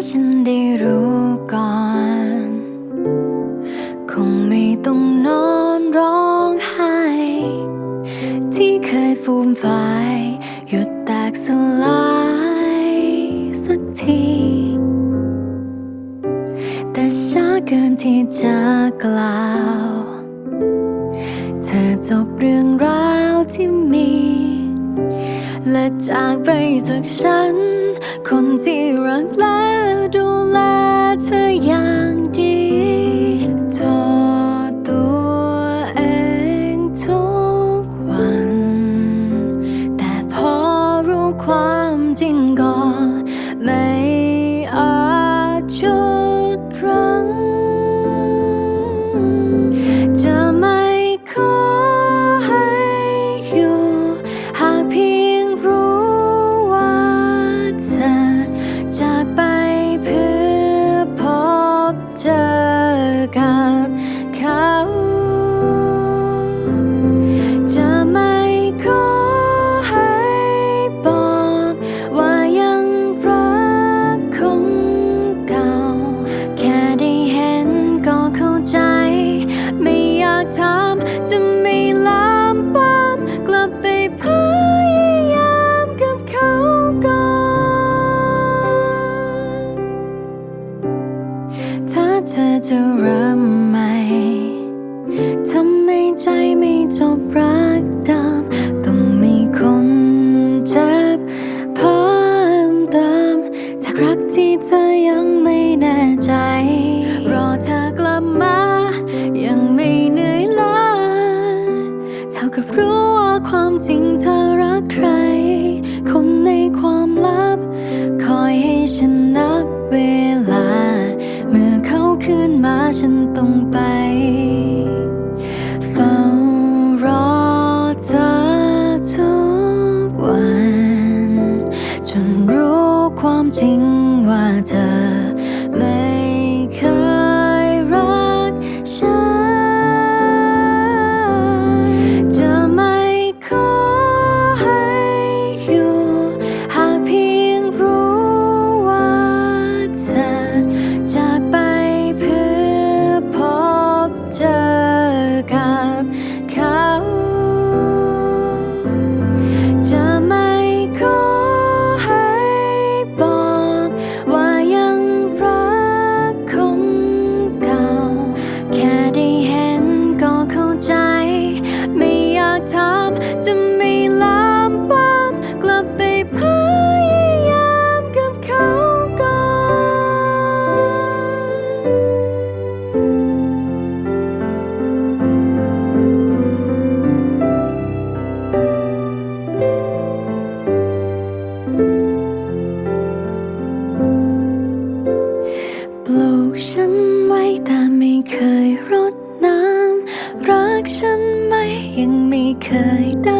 าฉันได้รู้ก่อน คงไม่ต้องนอนร้องไห้ ที่เคยฟูมฝายหยุดแตกสลายสักที แต่ช้าเกินที่จะกล่าว เธอจบเรื่องราวที่มี และจากไปจากฉัน คนที่รักและดูแลเธออย่างดีเธอตัวเองทุกวัน แต่พอรู้ความจริงก่อน to run. ฉันต้องไป เฝ้ารอเธอทุกวัน จนรู้ความจริงว่าเธอไม่ look up ฉันไหมยังไม่เคยได้